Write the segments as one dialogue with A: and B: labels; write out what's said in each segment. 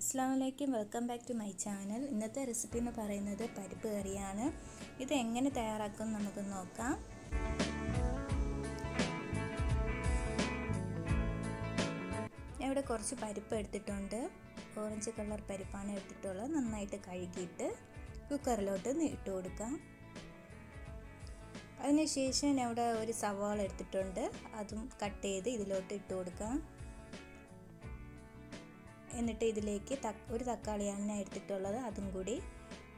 A: അസ്സാമലൈക്കും welcome back to my channel. ഇന്നത്തെ recipe എന്ന് പറയുന്നത് പരിപ്പ് കറിയാണ്. ഇത് എങ്ങനെ തയ്യാറാക്കും നമുക്ക് നോക്കാം. ഞാൻ ഇവിടെ കുറച്ച് പരിപ്പ് എടുത്തിട്ടുണ്ട്. ഓറഞ്ച് കളർ പരിപ്പാണ് എടുത്തിട്ടുള്ളത്. നന്നായിട്ട് കഴുകിയിട്ട് കുക്കറിലോട്ട് ഇട്ട് കൊടുക്കാം അതിനുശേഷം ഞാൻ ഇവിടെ ഒരു സവാള എടുത്തിട്ടുണ്ട്. അതും കട്ട് ചെയ്ത് ഇതിലോട്ട് ഇട്ട് കൊടുക്കാം. എന്നിട്ട് ഇതിലേക്ക് ഒരു തക്കാളിയാണ് ഞാൻ എടുത്തിട്ടുള്ളത് അതും കൂടി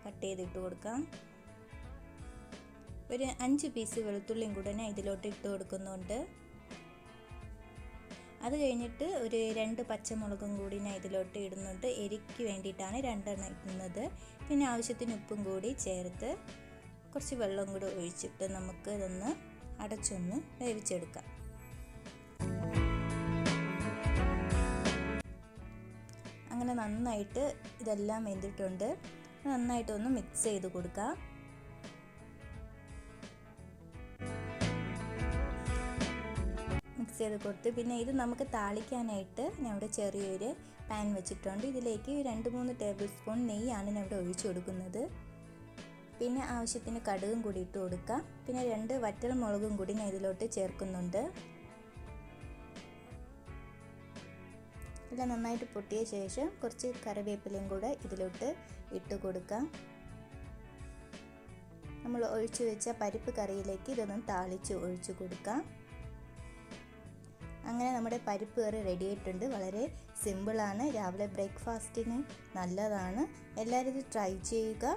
A: കട്ട് ചെയ്തിട്ട് കൊടുക്കാം. ഒരു അഞ്ച് പീസ് വെളുത്തുള്ളിയും കൂടെ ഞാൻ ഇതിലോട്ട് ഇട്ട് കൊടുക്കുന്നുണ്ട്. അത് കഴിഞ്ഞിട്ട് ഒരു രണ്ട് പച്ചമുളകും കൂടി ഞാൻ ഇതിലോട്ട് ഇടുന്നുണ്ട്. എരിക്ക് വേണ്ടിയിട്ടാണ് രണ്ടെണ്ണം ഇടുന്നത്. പിന്നെ ആവശ്യത്തിന് ഉപ്പും കൂടി ചേർത്ത് കുറച്ച് വെള്ളം കൂടി ഒഴിച്ചിട്ട് നമുക്ക് ഇതൊന്ന് അടച്ചൊന്ന് വേവിച്ചെടുക്കാം. അങ്ങനെ നന്നായിട്ട് ഇതെല്ലാം വെന്തിട്ടുണ്ട്. നന്നായിട്ടൊന്ന് മിക്സ് ചെയ്ത് കൊടുക്കാം. മിക്സ് ചെയ്ത് കൊടുത്ത് പിന്നെ ഇത് നമുക്ക് താളിക്കാനായിട്ട് ഞാൻ ഇവിടെ ചെറിയൊരു പാൻ വെച്ചിട്ടുണ്ട്. ഇതിലേക്ക് രണ്ട് മൂന്ന് ടേബിൾ സ്പൂൺ നെയ്യാണ് ഞാൻ ഇവിടെ ഒഴിച്ചു കൊടുക്കുന്നത്. പിന്നെ ആവശ്യത്തിന് കടുകും കൂടി ഇട്ട് കൊടുക്കാം. പിന്നെ രണ്ട് വറ്റൽ മുളകും കൂടി ഞാൻ ഇതിലോട്ട് ചേർക്കുന്നുണ്ട്. എല്ലാം നന്നായിട്ട് പൊട്ടിയ ശേഷം കുറച്ച് കറിവേപ്പിലയും കൂടെ ഇതിലോട്ട് ഇട്ട് കൊടുക്കാം. നമ്മൾ ഒഴിച്ചു വെച്ച പരിപ്പ് കറിയിലേക്ക് ഇതൊന്ന് താളിച്ച് ഒഴിച്ചു കൊടുക്കാം. അങ്ങനെ നമ്മുടെ പരിപ്പ് കറി റെഡി ആയിട്ടുണ്ട്. വളരെ സിമ്പിളാണ് രാവിലെ ബ്രേക്ക്ഫാസ്റ്റിന് നല്ലതാണ്. എല്ലാവരും ഇത് ട്രൈ ചെയ്യുക.